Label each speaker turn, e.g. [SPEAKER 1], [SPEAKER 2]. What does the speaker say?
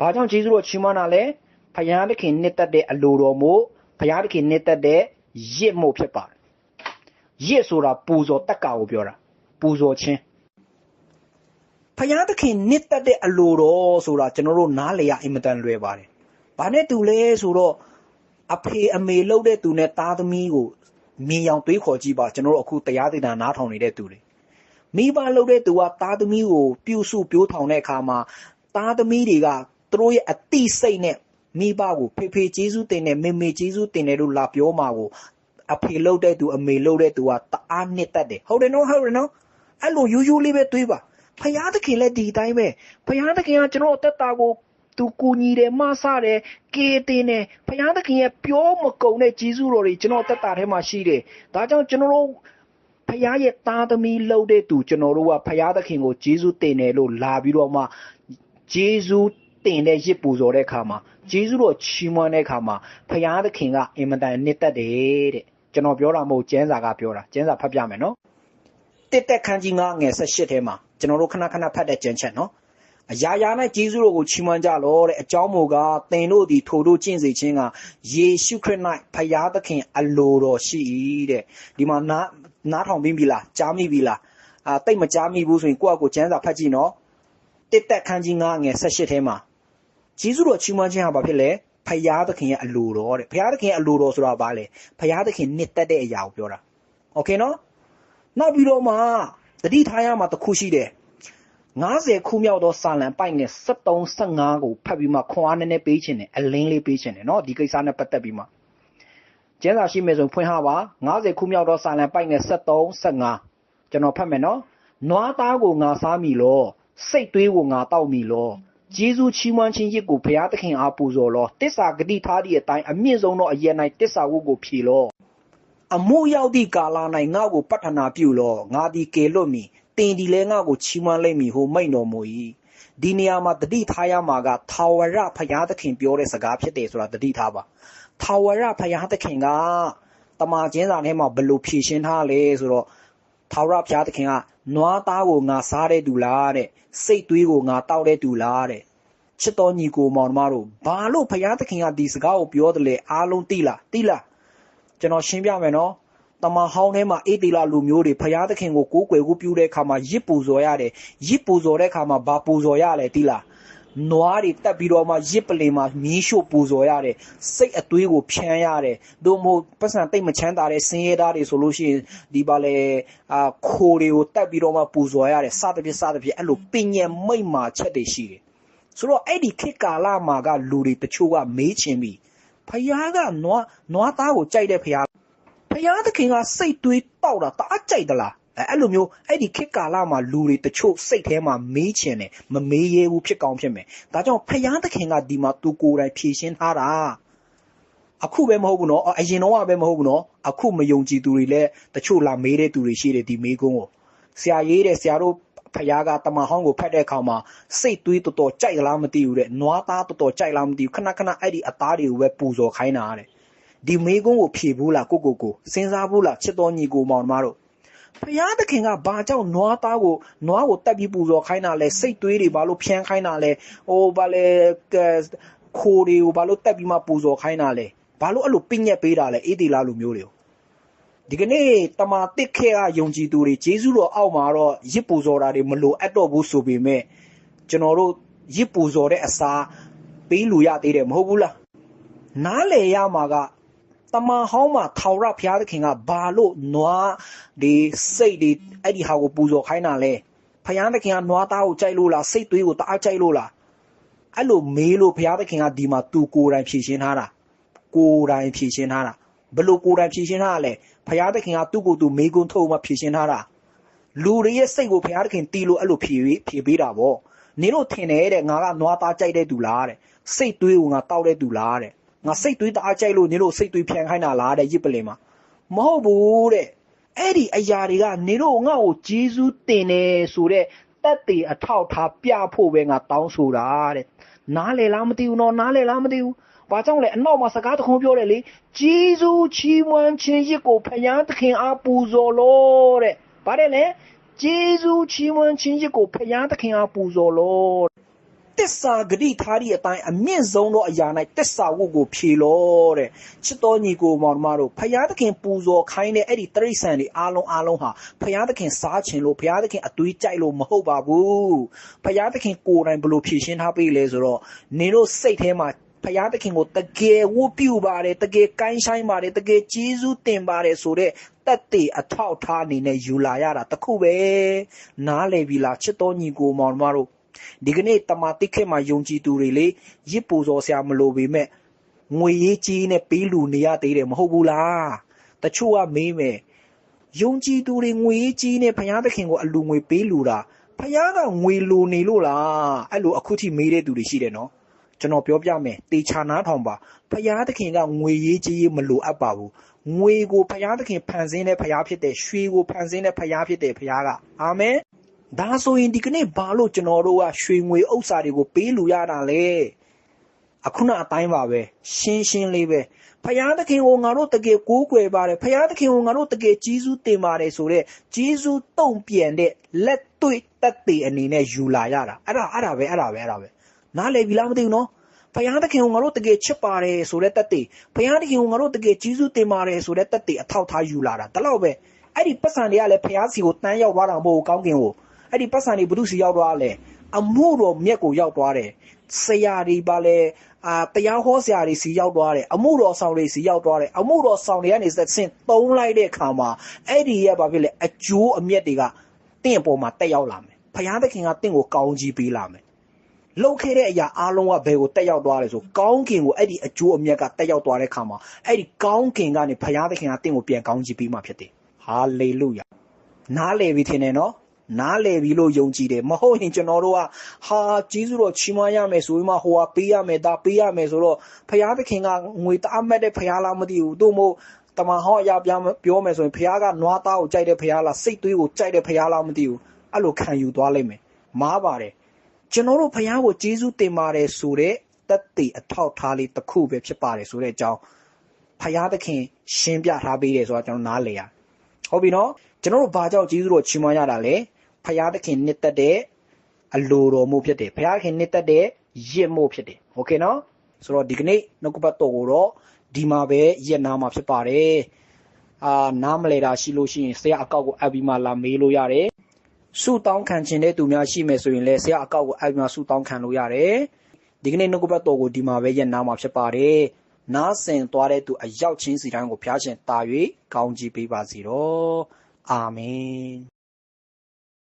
[SPEAKER 1] ဘာကြောင့်ယေရှုတော်ချီးမွမ်းတာလဲဖယားသခင်နှစ်သက်တဲ့အလိုတော်မို့ဖယားသခင်နှစ်သက်တဲ့ရစ်မို့ဖြစ်ပါတယ်ရစ်ဆိုတာပူဇော်တက်ကာကိုပြောတာပူဇော်ခြင်းဖယားသခင်နှစ်သက်တဲ့အလိုတော်ဆိုတာကျွန်တော်တို့နားလည်ရအင်မတန်လွယ်ပါတယ်ဘာနဲ့တူလဲဆိုတော့အဖေအမေလှုပ်တဲ့သူနဲ့သားသမီးကိုမြင်အောင်တွေးခေါ်ကြည့်ပါကျွန်တော်တို့အခုတရားဒေသနားထောင်နေတဲ့သူတွေမိဘလှုပ်တဲ့သူကသားသမီးကိုပြုစုပြိုးထောင်တဲ့အခါမှာသားသမီးတွေက သူတို့ရဲ့အတိစိတ်နဲ့မိဘကိုဖေဖေကျေးဇူးတင်တယ်မေမေကျေးဇူးတင်တယ်လို့လာပြောမှာကိုအဖေလှုပ်တဲ့သူအမေလှုပ်တဲ့သူကတအားနှစ်သက်တယ်ဟုတ်တယ်နော်ဟုတ်တယ်နော်အဲ့လိုယူယူလေးပဲတွေးပါဖယားသခင်လည်းဒီတိုင်းပဲဖယားသခင်ကကျွန်တော်အသက်တာကိုသူကူညီတယ်မဆတယ်ကေတင်တယ်ဖယားသခင်ရဲ့ပြောမကုန်တဲ့ဂျေဇုတော်တွေကျွန်တော်အသက်တာထဲမှာရှိတယ်ဒါကြောင့်ကျွန်တော်တို့ဖယားရဲ့သားသမီးလှုပ်တဲ့သူကျွန်တော်တို့ကဖယားသခင်ကိုဂျေဇုတင်တယ်လို့လာပြီးတော့မှဂျေဇု တင်တဲ့ရစ်ပူဇော်တဲ့အခါမှာဂျေဇုတော်ချီးမွမ်းတဲ့အခါမှာဖယားသခင်ကအင်မတန်နှစ်သက်တယ်တဲ့ကျွန်တော်ပြောတာမဟုတ်ကျမ်းစာကပြောတာကျမ်းစာဖတ်ပြမယ်နော်တစ်တက်ခန်းကြီး9ငယ်18ထဲမှာကျွန်တော်တို့ခဏခဏဖတ်တဲ့ကြံချက်နော်အရာရာ၌ဂျေဇုတော်ကိုချီးမွမ်းကြလောတဲ့အကြောင်းမူကားသင်တို့သည်ထိုတို့ကျင့်စေခြင်းကယေရှုခရစ်၌ဖယားသခင်အလိုတော်ရှိ၏တဲ့ဒီမှာနားနားထောင်ပြီးပြီလားကြားမိပြီလားအာတိတ်မကြားမိဘူးဆိုရင်ကိုယ့်အကိုကျမ်းစာဖတ်ကြည့်နော်တစ်တက်ခန်းကြီး9ငယ်18ထဲမှာ ဂျေဇုတော်ချီးမွမ်းခြင်းဟာဘာဖြစ်လဲဖယားသခင်ရဲ့အလိုတော်တဲ့ဖယားသခင်ရဲ့အလိုတော်ဆိုတာဘာလဲဖယားသခင်နှစ်သက်တဲ့အရာကိုပြောတာโอเคနော် နောက်ပြီးတော့မှတတိထားရမှာတစ်ခုရှိတယ်90ခုမြောက်သောစာလံပိုက်နဲ့73 15ကိုဖတ်ပြီးမှခွန်အားနည်းနည်းပေးခြင်းတယ်အလင်းလေးပေးခြင်းတယ်เนาะဒီကိစ္စနဲ့ပတ်သက်ပြီးမှကျမ်းစာရှိမယ်ဆိုရင်ဖွင့်ဟပါ90ခုမြောက်သောစာလံပိုက်နဲ့73 15ကျွန်တော်ဖတ်မယ်เนาะနွားသားကိုငါစားမိလောစိတ်သွေးကိုငါတောက်မိလော ဂျေဇုချီးမွမ်းခြင်းရစ်ကိုဘုရားသခင်အားပူဇော်လောတစ္ဆာဂတိထားသည့်အတိုင်းအမြင့်ဆုံးသောအရာ၌တစ္ဆာဝတ်ကိုဖြေလောအမှုရောက်သည့်ကာလ၌ငါ့ကိုပတ္ထနာပြုလောငါသည်ကေလွတ်မည်တင်ဒီလဲငါ့ကိုချီးမွမ်းလိမ့်မည်ဟုမိန့်တော်မူ၏ဒီနေရာမှာတတိထားရမှာကထာဝရဘုရားသခင်ပြောတဲ့စကားဖြစ်တယ်ဆိုတာတတိထားပါထာဝရဘုရားသခင်ကတမန်ကျင်းစာထဲမှာဘယ်လိုဖြည့်ရှင်းထားလဲဆိုတော့ ထာဝရဘုရားသခင်ကနွားသားကိုငါစားတဲ့သူလားတဲ့စိတ်သွေးကိုငါတောက်တဲ့သူလားတဲ့ချစ်တော်ညီကိုမောင်နှမတို့ဘာလို့ဘုရားသခင်ကဒီစကားကိုပြောတယ်လဲအားလုံးသိလားသိလားကျွန်တော်ရှင်းပြမယ်နော်တမန်ဟောင်းထဲမှာအေတေလာလူမျိုးတွေဖျားသခင်ကိုကိုးကွယ်ကိုပြုတဲ့အခါမှာရစ်ပူဇော်ရတယ်ရစ်ပူဇော်တဲ့အခါမှာဘာပူဇော်ရလဲတိလား နွားတွေတက်ပြီးတော့မှရစ်ပလင်မှာမီးရှို့ပူဇော်ရတယ်စိတ်အသွေးကိုဖြန်းရတယ်တို့မို့ပတ်စံတိတ်မချမ်းသာတဲ့ဆင်းရဲသားတွေဆိုလို့ရှိရင်ဒီပါလေအာခိုးတွေကိုတက်ပြီးတော့မှပူဇော်ရတယ်စသဖြင့်စသဖြင့်အဲ့လိုပင်ညံမိတ်မာချက်တွေရှိတယ်ဆိုတော့အဲ့ဒီခေတ်ကာလမှာကလူတွေတချို့ကမေးချင်ပြီဖယားကနွားနွားသားကိုကြိုက်တဲ့ဖယားဖယားသခင်ကစိတ်သွေးတောက်တာတအားကြိုက်သလား အဲအဲ့လိုမျိုးအဲ့ဒီခေတ်ကာလမှာလူတွေတချို့စိတ်ထဲမှာမေးချင်တယ်မမေးရဲဘူးဖြစ်ကောင်းဖြစ်မယ်ဒါကြောင့်ဖယားသခင်ကဒီမှာသူကိုယ်တိုင်ဖြည့်ရှင်းထားတာအခုပဲမဟုတ်ဘူးနော်အရင်တော့ပဲမဟုတ်ဘူးနော်အခုမယုံကြည်သူတွေလည်းတချို့လာမေးတဲ့သူတွေရှိတယ်ဒီမေးခွန်းကိုဆရာရေးတဲ့ဆရာတို့ဖယားကတမန်ဟောင်းကိုဖတ်တဲ့အခါမှာစိတ်သွေးတော်တော်ကြိုက်သလားမသိဘူးတဲ့နွားသားတော်တော်ကြိုက်လားမသိဘူးခဏခဏအဲ့ဒီအသားတွေကိုပဲပူဇော်ခိုင်းတာတဲ့ဒီမေးခွန်းကိုဖြေဘူးလားကိုကိုကိုစဉ်းစားဘူးလားချစ်တော်ညီကိုမောင်နှမတို့ ဖယားသခင်ကဘာကြောင့်နွားသားကိုနွားကိုတက်ပြီးပူဇော်ခိုင်းတာလဲစိတ်သွေးတွေဘာလို့ဖြန်းခိုင်းတာလဲဟိုဘာလဲခိုးတွေကိုဘာလို့တက်ပြီးမှပူဇော်ခိုင်းတာလဲဘာလို့အဲ့လိုပင့်ညက်ပေးတာလဲအေးဒီလားလူမျိုးတွေကိုဒီကနေ့တမာတစ်ခဲကယုံကြည်သူတွေဂျေဇုတော်အောက်မှာတော့ရစ်ပူဇော်တာတွေမလို့အပ်တော့ဘူးဆိုပေမဲ့ကျွန်တော်တို့ရစ်ပူဇော်တဲ့အစားပေးလို့ရသေးတယ်မဟုတ်ဘူးလားနားလေရမှာက တမန်ဟောင်းမှာထောင်ရဘုရားသခင်ကဘာလို့နွားဒီစိတ်ဒီအဲ့ဒီဟာကိုပူဇော်ခိုင်းတာလဲဘုရားသခင်ကနွားသားကိုကြိုက်လို့လားစိတ်သွေးကိုတအားကြိုက်လို့လားအဲ့လိုမေးလို့ဘုရားသခင်ကဒီမှာသူကိုယ်တိုင်ဖြည့်ရှင်းထားတာကိုယ်တိုင်ဖြည့်ရှင်းထားတာဘယ်လို့ကိုယ်တိုင်ဖြည့်ရှင်းထားတာလဲဘုရားသခင်ကသူ့ကိုယ်သူမေကွန်းထုတ်မှဖြည့်ရှင်းထားတာလူတွေရဲ့စိတ်ကိုဘုရားသခင်တီးလို့အဲ့လိုဖြည့်ဖြည့်ပေးတာဗောနင်တို့ထင်တယ်တဲ့ငါကနွားသားကြိုက်တဲ့သူလားတဲ့စိတ်သွေးကိုငါတောက်တဲ့သူလားတဲ့ ငါစိတ်သွေးတအားကြိုက်လို့နင်တို့စိတ်သွေးဖြန်ခိုင်းတာလားတဲ့ရစ်ပလင်မှာမဟုတ်ဘူးတဲ့အဲ့ဒီအရာတွေကနင်တို့ငါ့ကိုဂျေဇူးတင်တယ်ဆိုတဲ့တက်တည်အထောက်ထားပြဖို့ပဲငါတောင်းဆိုတာတဲ့နားလေလားမသိဘူးနော်နားလေလားမသိဘူးဘာကြောင့်လဲအနောက်မှာစကားတခုပြောတယ်လေဂျေဇူးချီးမွမ်းခြင်းရစ်ကိုဖယားသခင်အားပူဇော်လို့တဲ့ဗါတယ်လေဂျေဇူးချီးမွမ်းခြင်းရစ်ကိုဖယားသခင်အားပူဇော်လို့ တစ္ဆာဂတိထားသည့်အတိုင်းအမြင့်ဆုံးသောအရာ၌တစ္ဆာဝတ်ကိုဖြေလောတဲ့ချစ်တော်ညီကိုမောင်နှမတို့ဖယားသခင်ပူဇော်ခိုင်းတဲ့အဲ့ဒီတရိษံတွေအားလုံးအားလုံးဟာဖယားသခင်စားခြင်းလို့ဖယားသခင်အသွေးကြိုက်လို့မဟုတ်ပါဘူးဖယားသခင်ကိုယ်တိုင်ဘယ်လိုဖြည့်ရှင်းထားပေးလဲဆိုတော့နင်တို့စိတ်ထဲမှာဖယားသခင်ကိုတကယ်ဝတ်ပြုပါတယ်တကယ်ကိုင်းဆိုင်ပါတယ်တကယ်ကျေးဇူးတင်ပါတယ်ဆိုတဲ့တက်တေအထောက်ထားအနေနဲ့ယူလာရတာတခုပဲနားလည်ပြီလားချစ်တော်ညီကိုမောင်နှမတို့ ဒီကနေ့တမတိခေတ်မှာယုံကြည်သူတွေလေရစ်ပူဇော်ဆရာမလိုပေမဲ့ငွေရေးကြီးနဲ့ပေးလူနေရသေးတယ်မဟုတ်ဘူးလားတချို့ကမေးမယ်ယုံကြည်သူတွေငွေရေးကြီးနဲ့ဘုရားသခင်ကိုအလူငွေပေးလူတာဘုရားကငွေလိုနေလို့လားအဲ့လိုအခုထိမေးတဲ့သူတွေရှိတယ်နော်ကျွန်တော်ပြောပြမယ်တေချာနာထောင်ပါဖယားသခင်ကငွေရေးကြီးရေးမလိုအပ်ပါဘူးငွေကိုဖယားသခင်ဖန်ဆင်းတဲ့ဖယားဖြစ်တဲ့ရွှေကိုဖန်ဆင်းတဲ့ဖယားဖြစ်တဲ့ဖယားကအာမင် ဒါဆိုရင်ဒီကနေ့ဘာလို့ကျွန်တော်တို့ကရွှေငွေဥစ္စာတွေကိုပေးလူရတာလဲအခုနအတိုင်းပါပဲရှင်းရှင်းလေးပဲဖယားသခင်ကိုငါတို့တကယ်ကိုးကွယ်ပါတယ်ဖယားသခင်ကိုငါတို့တကယ်ကြီးစုတင်ပါတယ်ဆိုတော့ကြီးစုတုံ့ပြန်တဲ့လက်တွေ့တက်တည်အနေနဲ့ယူလာရတာအဲ့ဒါအဲ့ဒါပဲအဲ့ဒါပဲအဲ့ဒါပဲနားလည်ပြီလားမသိဘူးနော်ဖယားသခင်ကငါတို့တကယ်ချစ်ပါတယ်ဆိုတဲ့တက်တေဖယားသခင်ကငါတို့တကယ်ကြီးစုတင်ပါတယ်ဆိုတဲ့တက်တေအထောက်ထားယူလာတာဒါတော့ပဲအဲ့ဒီပတ်စံတွေကလည်းဖယားစီကိုတန်းရောက်သွားတာမဟုတ်ဘူးကောင်းကင်ကို အဲ့ဒီပတ်စံတွေဘု து စီရောက်သွားလဲအမှုတော်မြက်ကိုရောက်သွားတယ်ဆရာတွေပါလဲအာတရားဟောဆရာတွေစီရောက်သွားတယ်အမှုတော်ဆောင်တွေစီရောက်သွားတယ်အမှုတော်ဆောင်တွေကနေဆက်ဆင့်သုံးလိုက်တဲ့အခါမှာအဲ့ဒီရဲ့ဘာဖြစ်လဲအကျိုးအမြတ်တွေကတင့်အပေါ်မှာတက်ရောက်လာမယ်ဖယားသခင်ကတင့်ကိုကောင်းကြီးပေးလာမယ်လှုပ်ခဲ့တဲ့အရာအားလုံးကဘယ်ကိုတက်ရောက်သွားလဲဆိုကောင်းကင်ကိုအဲ့ဒီအကျိုးအမြတ်ကတက်ရောက်သွားတဲ့ခါမှာအဲ့ဒီကောင်းကင်ကနေဖယားသခင်ကတင့်ကိုပြန်ကောင်းချီးပေးမှဖြစ်တယ်ဟာလေလုယာနားလေပြီထင်တယ်နော် နားလေပြီလို့ယုံကြည်တယ်မဟုတ်ရင်ကျွန်တော်တို့ကဟာဂျေဇုတော်ချီးမွမ်းရမယ်ဆိုပြီးမှဟိုကပေးရမယ်ဒါပေးရမယ်ဆိုတော့ဖယားသခင်ကငွေတအမတ်တဲ့ဖယားလားမသိဘူးတို့မို့တမန်ဟောအရာပြပြောမယ်ဆိုရင်ဖယားကနွားသားကိုကြိုက်တဲ့ဖယားလားစိတ်သွေးကိုကြိုက်တဲ့ဖယားလားမသိဘူးအဲ့လိုခံယူသွားလိမ့်မယ်မားပါတယ်ကျွန်တော်တို့ဖះကိုကျေးဇူးတင်ပါတယ်ဆိုတဲ့တက်တည်အထောက်ထားလေးတစ်ခုပဲဖြစ်ပါတယ်ဆိုတဲ့အကြောင်းဖះသခင်ရှင်းပြထားပေးတယ်ဆိုတာကျွန်တော်နားလည်ရဟုတ်ပြီနော်ကျွန်တော်တို့ဘာကြောင့်ကျေးဇူးတော်ချီးမွမ်းရတာလဲ ဖះသခင်နှစ်သက်တဲ့အလိုတော်မှုဖြစ်တယ်ဖះသခင်နှစ်သက်တဲ့ရစ်မှုဖြစ်တယ်โอเคနော်ဆိုတော့ဒီကနေ့နှုတ်ကပတ်တော်ကိုတော့ဒီမှာပဲရက်နာမှာဖြစ်ပါတယ်အာနားမလဲတာရှိလို့ရှိရင်ဆရာအကောက်ကိုအပ်ပြီးမှလာမေးလို့ရတယ် ဆုတောင်းခံခြင်းတဲ့သူများရှိမယ်ဆိုရင်လည်းဆရာအကောက်ကိုအဲ့ဒီမှာဆုတောင်းခံလို့ရတယ်ဒီကနေ့နှုတ်ကပတ်တော်ကိုဒီမှာပဲရက်နာမှာဖြစ်ပါတယ်နားဆင်သွားတဲ့သူအရောက်ချင်းစီတိုင်းကိုဖျားရှင်တာ၍ကောင်းကြီးပေးပါစေတော့အာမင်